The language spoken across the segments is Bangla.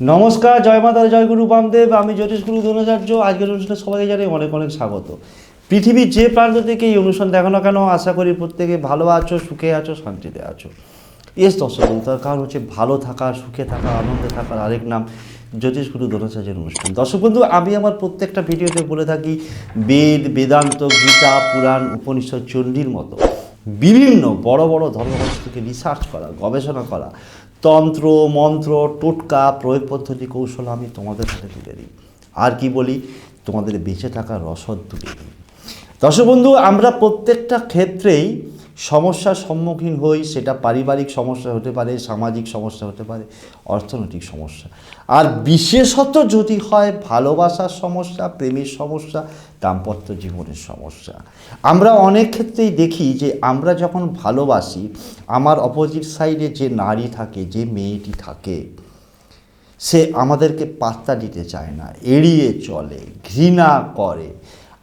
নমস্কার, জয় মাতার জয় গুরু বামদেব, আমি জ্যোতিষ গুরু ধনাচার্য আজকের অনুষ্ঠানে সবাইকে জানাই অনেক অনেক স্বাগত। পৃথিবীর যে প্রান্ত থেকে এই অনুষ্ঠান দেখানো কেন, আশা করি প্রত্যেকে ভালো আছো, সুখে আছো, শান্তিতে আছো। এস দর্শক, তার কারণ হচ্ছে ভালো থাকা, সুখে থাকা, আনন্দে থাকার আরেক নাম জ্যোতিষ গুরু ধনাচার্যের অনুষ্ঠান। দর্শক বন্ধু, আমি আমার প্রত্যেকটা ভিডিওতে বলে থাকি, বেদ, বেদান্ত, গীতা, পুরাণ, উপনিষদ, চণ্ডীর মতো বিভিন্ন বড় বড় ধর্মগ্রন্থকে রিসার্চ করা, গবেষণা করা তন্ত্র, মন্ত্র, টোটকা, প্রয়োগ পদ্ধতি, কৌশল আমি তোমাদের সাথে তুলে দিই। আর কি বলি? তোমাদের বেঁচে থাকা রসদ তুলে দিই। দর্শক বন্ধু, আমরা প্রত্যেকটা ক্ষেত্রেই সমস্যার সম্মুখীন হই, সেটা পারিবারিক সমস্যা হতে পারে, সামাজিক সমস্যা হতে পারে, অর্থনৈতিক সমস্যা। আর বিশেষত যদি হয়, ভালোবাসার সমস্যা, প্রেমের সমস্যা, দাম্পত্য জীবনের সমস্যা। আমরা অনেক ক্ষেত্রেই দেখি যে, আমরা যখন ভালোবাসি, আমার অপোজিট সাইডে যে নারী থাকে, যে মেয়েটি থাকে, সে আমাদেরকে পাত্তা দিতে চায় না, এড়িয়ে চলে, ঘৃণা করে।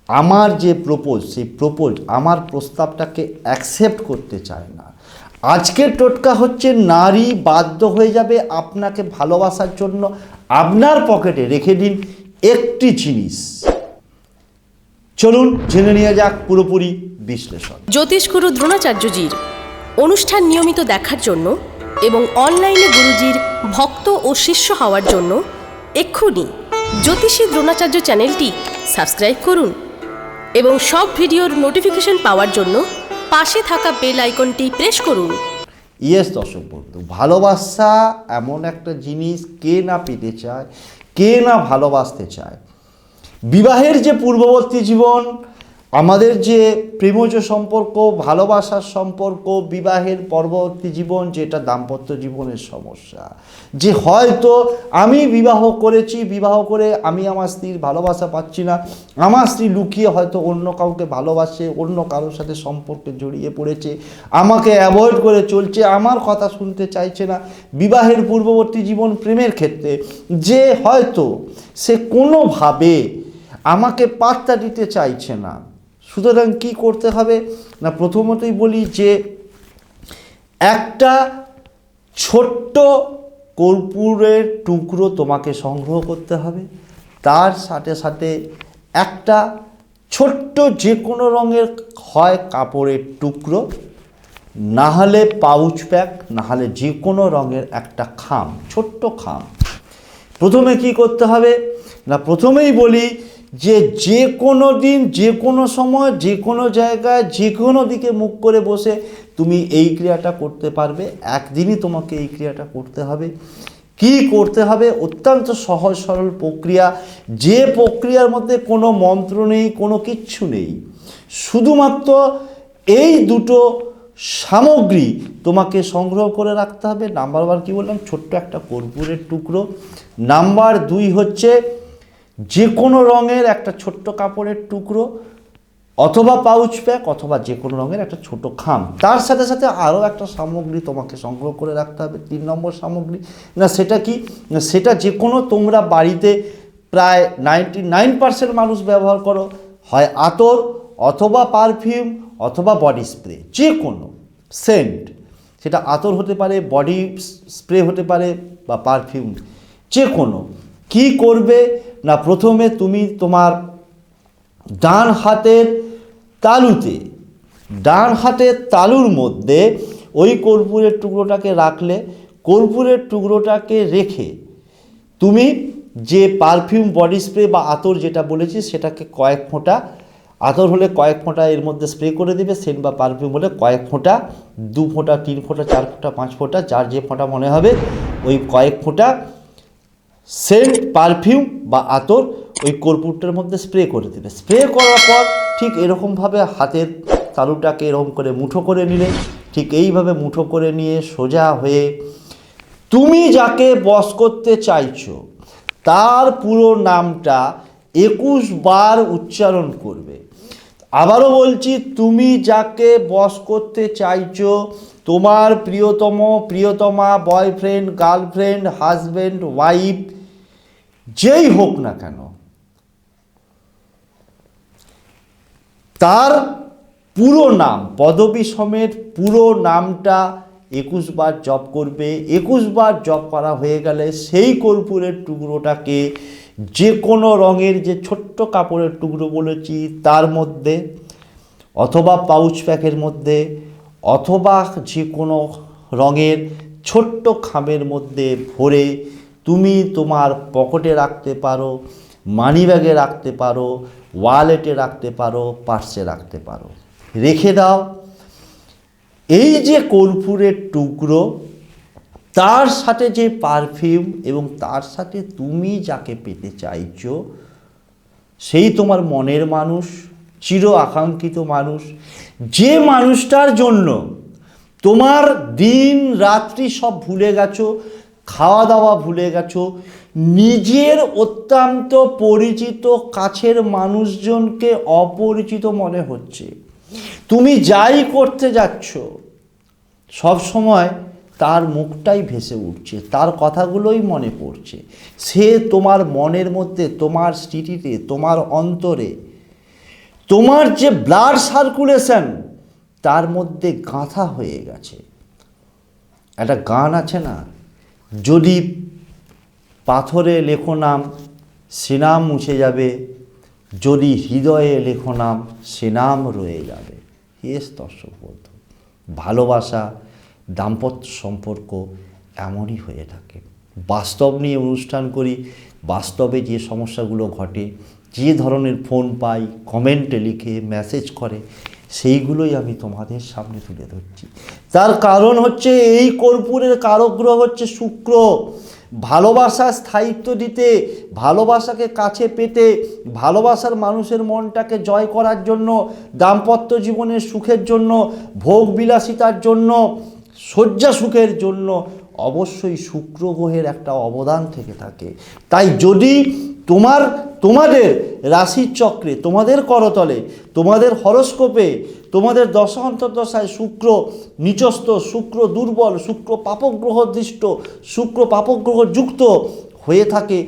আমার যে প্রপোজ, সেই প্রপোজ আমার প্রস্তাবটাকে অ্যাকসেপ্ট করতে চায় না। আজকের টোটকা হচ্ছে নারী বাধ্য হয়ে যাবে আপনাকে ভালোবাসার জন্য আপনার পকেটে রেখে দিন একটি জিনিস। চলুন জেনে নিয়ে যাক পুরোপুরি বিশ্লেষণ। জ্যোতিষগুরু দ্রোণাচার্যজির অনুষ্ঠান নিয়মিত দেখার জন্য এবং অনলাইনে গুরুজির ভক্ত ও শিষ্য হওয়ার জন্য এক্ষুনি জ্যোতিষী দ্রোণাচার্য চ্যানেলটি সাবস্ক্রাইব করুন। এবং সব ভিডিওর নোটিফিকেশন পাওয়ার জন্য পাশে থাকা বেল আইকনটি প্রেস করুন। ইয়েস দর্শক বন্ধু, ভালোবাসা এমন একটা জিনিস কে না পেতে চায়, কে না ভালোবাসতে চায়। বিবাহের যে পূর্ববর্তী জীবন আমাদের যে প্রেমজ সম্পর্ক, ভালোবাসার সম্পর্ক, বিবাহের পরবর্তী জীবন, যেটা দাম্পত্য জীবনের সমস্যা। যে হয়তো আমি বিবাহ করেছি, বিবাহ করে আমি আমার স্ত্রীর ভালোবাসা পাচ্ছি না, আমার স্ত্রী লুকিয়ে হয়তো অন্য কাউকে ভালোবাসে, অন্য কারোর সাথে সম্পর্কে জড়িয়ে পড়েছে, আমাকে অ্যাভয়েড করে চলছে, আমার কথা শুনতে চাইছে না, বিবাহের পূর্ববর্তী জীবন প্রেমের ক্ষেত্রে, যে হয়তো সে কোনোভাবে আমাকে পাত্তা দিতে চাইছে না। সুতরাং কি করতে হবে? না, প্রথমতই বলি যে একটা ছোট্ট কর্পূরের টুকরো তোমাকে সংগ্রহ করতে হবে। তার সাথে সাথে একটা ছোট্ট যে কোনো রঙের হয় কাপড়ের টুকরো না হলে পাউচ প্যাক না হলে যে কোনো রঙের একটা খাম, ছোট্ট খাম। প্রথমে কি করতে হবে? না, প্রথমেই বলি যে যে কোনো দিন, যে কোনো সময়, যে কোনো জায়গায়, যে কোনো দিকে মুখ করে বসে তুমি এই ক্রিয়াটা করতে পারবে। একদিনই তোমাকে এই ক্রিয়াটা করতে হবে। কি করতে হবে? অত্যন্ত সহজ, সরল প্রক্রিয়া। যে প্রক্রিয়ার মধ্যে কোনো মন্ত্র নেই, কোনো কিচ্ছু নেই। শুধুমাত্র এই দুটো সামগ্রী তোমাকে সংগ্রহ করে রাখতে হবে। নাম্বার ওয়ান কী বললাম? ছোট্ট একটা কর্পূরের টুকরো। নাম্বার দুই হচ্ছে যে কোনো রঙের একটা ছোট্ট কাপড়ের টুকরো, অথবা পাউচ প্যাক অথবা যে কোনো রঙের একটা ছোট খাম। তার সাথে সাথে আরও একটা সামগ্রী তোমাকে সংগ্রহ করে রাখতে হবে, তিন নম্বর সামগ্রী। না, সেটা কি? সেটা যে কোনো তোমরা বাড়িতে প্রায় নাইনটি নাইন পার্সেন্ট মানুষ ব্যবহার করো, হয় আতর, অথবা পারফিউম অথবা বডি স্প্রে যে কোনো সেন্ট সেটা আতর হতে পারে বডি স্প্রে হতে পারে, বা পারফিউম যে কোনো কী করবে? না, প্রথমে তুমি তোমার ডান হাতের তালুতে, ডান হাতের তালুর মধ্যে ওই কর্পূরের টুকরোটাকে রাখলে, কর্পূরের টুকরোটাকে রেখে তুমি যে পারফিউম বডি স্প্রে বা আতর যেটা বলেছি, সেটাকে কয়েক ফোঁটা, আতর হলে কয়েক ফোঁটা এর মধ্যে স্প্রে করে দেবে, সেন্ট বা পারফিউম হলে কয়েক ফোঁটা, দু ফোঁটা, তিন ফোঁটা, চার ফোঁটা, পাঁচ ফোঁটা, যার যে ফোঁটা মনে হবে, ওই কয়েক ফোঁটা সেন্ট পারফিউম বা আতর ওই কর্পূরটার মধ্যে স্প্রে করে দেবে। স্প্রে করার পর ঠিক এরকমভাবে হাতের তালুটাকে এরকম করে মুঠো করে নিলে, ঠিক এইভাবে মুঠো করে নিয়ে সোজা হয়ে তুমি যাকে বস করতে চাইছো, তার পুরো নামটা একুশ বার উচ্চারণ করবে। আবারও বলছি, তুমি যাকে বস করতে চাইছো, তোমার প্রিয়তম, প্রিয়তমা, বয়ফ্রেন্ড, গার্লফ্রেন্ড, হাজব্যান্ড, ওয়াইফ যেই হোক না কেন, তার পুরো নাম, পদবী সমেত পুরো নামটা একুশ বার জপ করবে। একুশ বার জপ করা হয়ে গেলে সেই কর্পূরের টুকরোটাকে যে কোনো রঙের যে ছোট্ট কাপড়ের টুকরো বলেছি, তার মধ্যে অথবা পাউচ প্যাকের মধ্যে অথবা যে কোনো রঙের ছোট্ট খামের মধ্যে ভরে তুমি তোমার পকেটে রাখতে পারো মানি ব্যাগে রাখতে পারো ওয়ালেটে রাখতে পারো পার্সে রাখতে পারো। রেখে দাও। এই যে কর্পূরের টুকরো, তার সাথে যে পারফিউম এবং তার সাথে তুমি যাকে পেতে চাইছো, সেই তোমার মনের মানুষ, চির আকাঙ্ক্ষিত মানুষ। যে মানুষটার জন্য তোমার দিন, রাত্রি সব ভুলে গেছো খাওয়া দাওয়া ভুলে গেছো? নিজের অত্যন্ত পরিচিত কাছের মানুষজনকে অপরিচিত মনে হচ্ছে। তুমি যাই করতে যাচ্ছ, সব সময় তার মুখটাই ভেসে উঠছে, তার কথাগুলোই মনে পড়ছে। সে তোমার মনের মধ্যে, তোমার স্মৃতিতে, তোমার অন্তরে, তোমার যে ব্লাড সার্কুলেশন, তার মধ্যে গাঁথা হয়ে গেছে। একটা গান আছে না? যদি পাথরে লেখো নাম, সে নাম মুছে যাবে। যদি হৃদয়ে লেখো নাম, সে নাম রয়ে যাবে। হেস দর্শক ভালোবাসা, দাম্পত্য সম্পর্ক এমনই হয়ে থাকে। বাস্তব নিয়ে অনুষ্ঠান করি, বাস্তবে যে সমস্যাগুলো ঘটে, যে ধরনের ফোন পাই কমেন্টে লিখে মেসেজ করে সেইগুলোই আমি তোমাদের সামনে তুলে ধরছি। তার কারণ হচ্ছে এই কর্পূরের কারগ্রহ হচ্ছে শুক্র। ভালোবাসা স্থায়িত্ব দিতে, ভালোবাসাকে কাছে পেতে, ভালোবাসার মানুষের মনটাকে জয় করার জন্য, দাম্পত্য জীবনের সুখের জন্য, ভোগ বিলাসিতার জন্য, শয্যা সুখের জন্য অবশ্যই শুক্র গ্রহের একটা অবদান থেকে থাকে। তাই যদি তোমার, তোমাদের রাশির চক্রে, তোমাদের করতলে, তোমাদের হরস্কোপে, তোমাদের দশান্তর দশায় শুক্র নিচস্থ শুক্র দুর্বল, শুক্র পাপগ্রহ দৃষ্ট শুক্র পাপগ্রহ যুক্ত হয়ে থাকে,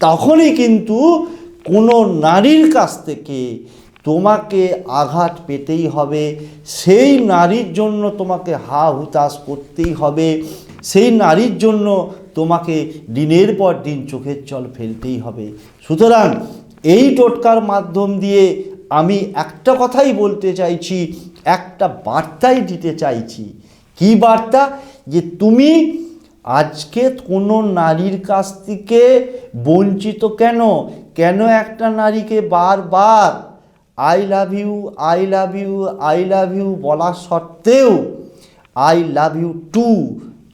তখনই কিন্তু কোনো নারীর কাছ থেকে তোমাকে আঘাত পেতেই হবে। সেই নারীর জন্য তোমাকে হা হুতাশ করতেই হবে। সেই নারীর জন্য তোমাকে দিনের পর দিন চোখের জল ফেলতেই হবে। সুতরাং এই টোটকার মাধ্যম দিয়ে আমি একটা কথাই বলতে চাইছি, একটা বার্তাই দিতে চাইছি। কি বার্তা? যে তুমি আজকে কোনো নারীর কাছ থেকে বঞ্চিত কেন? কেন একটা নারীকে বারবার I love you I love you I love you বলা সত্ত্বেও আই লাভ ইউ টু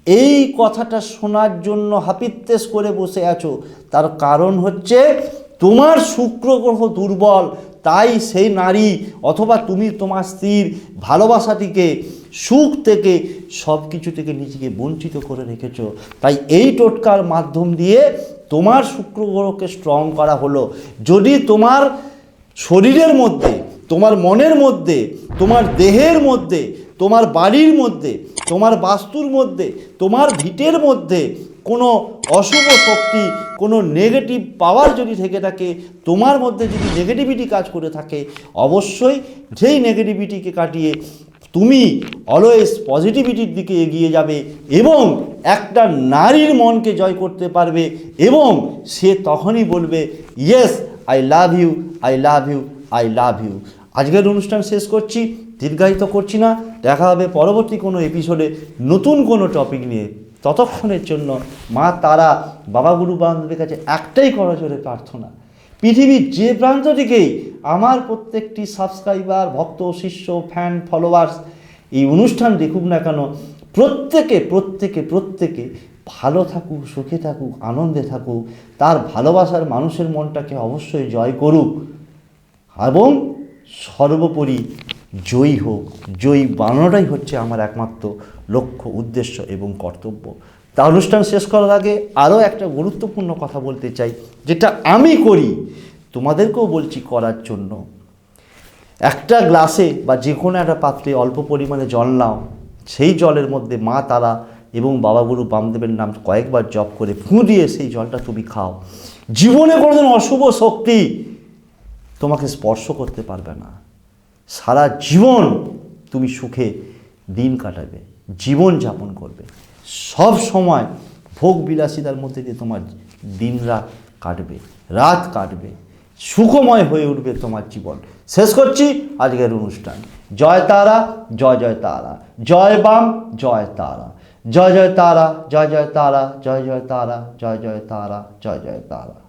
এই কথাটা শোনার জন্য হাপিত্তেস করে বসে আছো। তার কারণ হচ্ছে তোমার শুক্র গ্রহ দুর্বল, তাই সেই নারী অথবা তুমি তোমার স্ত্রীর ভালোবাসাটিকে, সুখ থেকে সব কিছু থেকে নিজেকে বঞ্চিত করে রেখেছো। তাই এই টোটকার মাধ্যম দিয়ে তোমার শুক্র গ্রহকে স্ট্রং করা হলো। যদি তোমার শরীরের মধ্যে তোমার মনের মধ্যে, তোমার দেহের মধ্যে, তোমার বাড়ির মধ্যে, তোমার বাস্তুর মধ্যে, তোমার ভিটের মধ্যে কোনো অশুভ শক্তি, কোনো নেগেটিভ পাওয়ার যদি থেকে থাকে, তোমার মধ্যে যদি নেগেটিভিটি কাজ করে থাকে, অবশ্যই সেই নেগেটিভিটিকে কাটিয়ে তুমি অলওয়েজ পজিটিভিটির দিকে এগিয়ে যাবে এবং একটা নারীর মনকে জয় করতে পারবে এবং সে তখনই বলবে yes I love you I love you I love you. আজকের অনুষ্ঠান শেষ করছি, দীর্ঘায়িত করছি না। দেখা হবে পরবর্তী কোনো এপিসোডে নতুন কোনো টপিক নিয়ে। ততক্ষণের জন্য মা, তারা, বাবা, গুরু, বান্ধবের কাছে একটাই করা জোরে প্রার্থনা। পৃথিবীর যে প্রান্ত থেকেই আমার প্রত্যেকটি সাবস্ক্রাইবার ভক্ত, শিষ্য ফ্যান ফলোয়ার্স এই অনুষ্ঠান দেখুক না কেন, প্রত্যেকে প্রত্যেকে প্রত্যেকে ভালো থাকুক, সুখে থাকুক, আনন্দে থাকুক, তার ভালোবাসার মানুষের মনটাকে অবশ্যই জয় করুক। এবং সর্বোপরি জয়ী হোক, জয়ী বানানোটাই হচ্ছে আমার একমাত্র লক্ষ্য, উদ্দেশ্য এবং কর্তব্য। তা অনুষ্ঠান শেষ করার আগে আরও একটা গুরুত্বপূর্ণ কথা বলতে চাই, যেটা আমি করি, তোমাদেরকেও বলছি করার জন্য। একটা গ্লাসে বা যে কোনো একটা পাত্রে অল্প পরিমাণে জল নাও, সেই জলের মধ্যে মা, তারা এবং বাবা গুরু বামদেবের নাম কয়েকবার জপ করে ফুঁ দিয়ে সেই জলটা তুমি খাও। জীবনে কোনোদিন অশুভ শক্তি তোমাকে স্পর্শ করতে পারবে না। সারা জীবন তুমি সুখে দিন কাটাবে, জীবন যাপন করবে। সব সময় ভোগ বিলাসিতার মধ্যে দিয়ে তোমার দিন রাত কাটবে রাত কাটবে, সুখময় হয়ে উঠবে তোমার জীবন। শেষ করছি আজকের অনুষ্ঠান। জয় তারা, জয় জয় তারা। জয় বাম, জয় তারা। জয় জয় তারা, জয় জয় তারা, জয় জয় তারা, জয় জয় তারা, জয় জয় তারা।